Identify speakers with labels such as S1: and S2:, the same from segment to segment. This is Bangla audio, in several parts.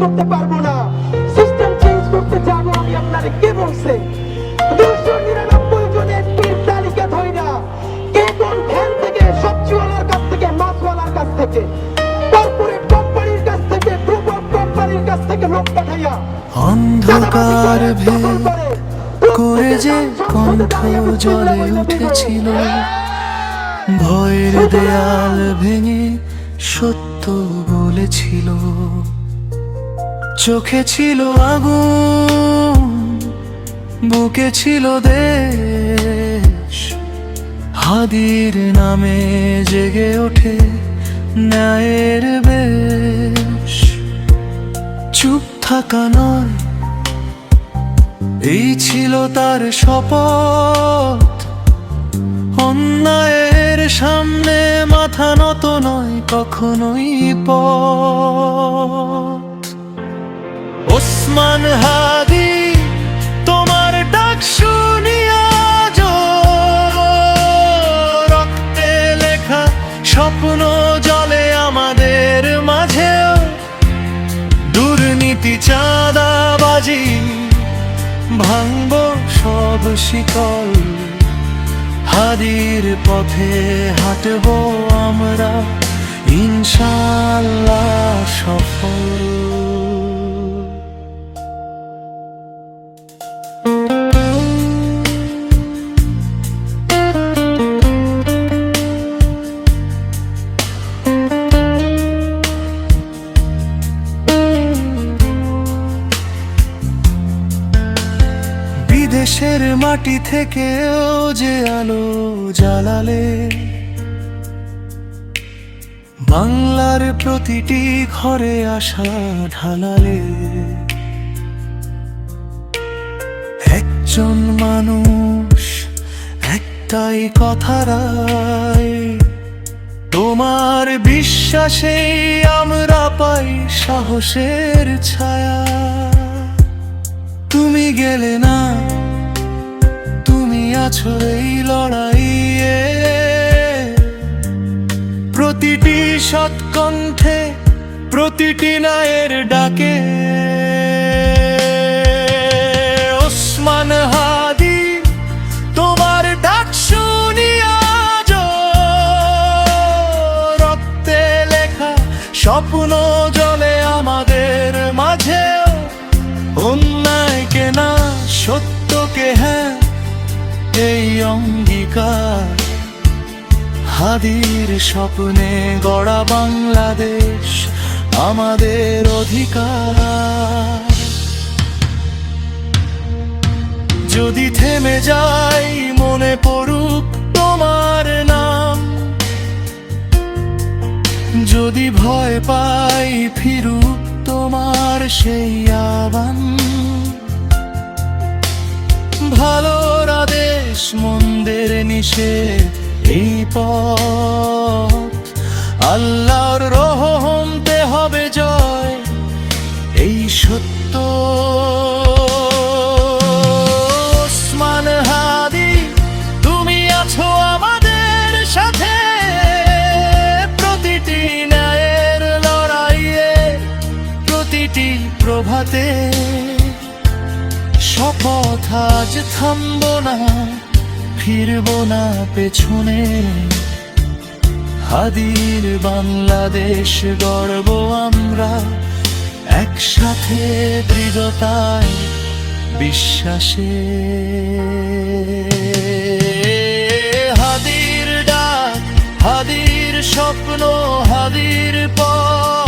S1: করতে পারব না। সিস্টেম চেঞ্জ করতে যাব আমি আপনারে কে বলছে? নিরানব্বই তালিকা ধইরা কে কোন ভ্যান থেকে সবজিওয়ালার কাছ থেকে মাছওয়ালার কাছ থেকে কর্পোরেট কোম্পানির কাছ থেকে গ্রুপ অফ কোম্পানির কাছ থেকে লোক পাঠাইয়া
S2: অন্ধকার ভেদ করে যে কণ্ঠ জলে উঠেছিল। ভয়ের দেয়াল ভেঙে সত্য বলেছিল। চোখে ছিল আগুন, বুকে ছিল দেশ। হাদির নামে জেগে ওঠে ন্যায়ের বেশ। চুপ থাকা নয়, এই ছিল তার শপথ। অন্যায়ের সামনে মাথা নত নয় কখনোই পথ। ওসমান হাদি, তোমার ডাক শুনিয়া রক্তে লেখা স্বপ্ন জলে আমাদের মাঝেও। দুর্নীতি, চাঁদাবাজি, ভাঙব সব শিকল। হাদির পথে হাঁটব আমরা ইনশাল্লাহ সফল। বিদেশের মাটি থেকেও যে আলো জ্বালালে, বাংলার প্রতিটি ঘরে আসা ঢালালে। একজন মানুষ একটাই কথা তোমার বিশ্বাসেই আমরা পাই সাহসের ছায়া। তুমি গেলে না আছো এই লড়াইয়ে? প্রতিটি সৎকণ্ঠে প্রতিটি নায়ের ডাকে। এই অঙ্গীকার। হাদির স্বপ্নে গড়া বাংলাদেশ আমাদের অধিকার। যদি থেমে যাই, মনে পড়ুক তোমার নাম। যদি ভয় পাই, ফিরুক তোমার সেই আবান ভালোর আদেশ মন্দের নিষেধ এই পথ। আল্লাহর রহমতে হবে জয় এই সত্য। হাদি, তুমি আছো আমাদের সাথে। প্রতিটি লড়াইয়ে, প্রতিটি প্রভাতে শপথ আজ থামব না, ফিরব না পেছনে। হাদির বাংলাদেশ গর্ব আমরা একসাথে দৃঢ়তায় বিশ্বাসে। হাদির ডাক, হাদির স্বপ্ন, হাদির পথ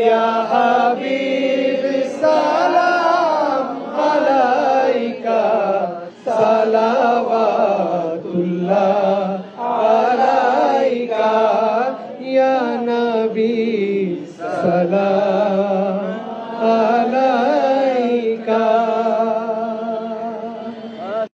S2: Yeah.